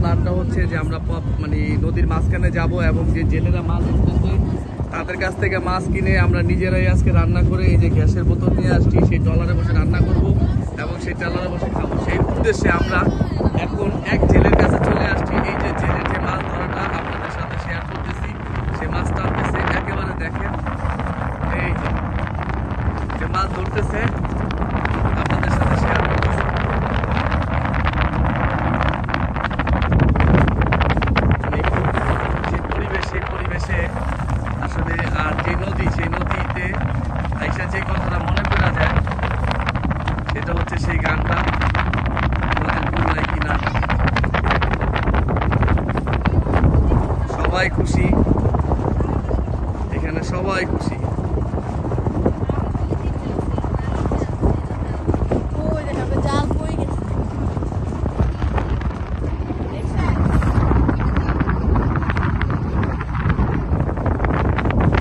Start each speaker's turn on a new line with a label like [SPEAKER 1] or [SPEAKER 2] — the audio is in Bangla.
[SPEAKER 1] প্ল্যানটা হচ্ছে যে আমরা মানে নদীর মাঝখানে যাব এবং যে জেলেরা মাছ ধরতেছে তাদের কাছ থেকে মাছ কিনে আমরা নিজেরাই আজকে রান্না করে এই যে গ্যাসের বোতল নিয়ে আসছি, সেই ট্রলারে বসে রান্না করব এবং সেই ট্রলারে বসে খাব। সেই উদ্দেশ্যে আমরা এখন এক জেলের কাছে চলে আসছি। এই যে জেলের যে মাছ ধরাটা আপনাদের সাথে শেয়ার করতেছি, সে মাছ টানতেছে একেবারে দেখেন, এই যে যে মাছ ধরতেছে যে নদী, সেই নদীতে আইসা যে কথাটা মনে করা যায়, সেটা হচ্ছে সেই গানটা সবাই খুশি, এখানে সবাই খুশি।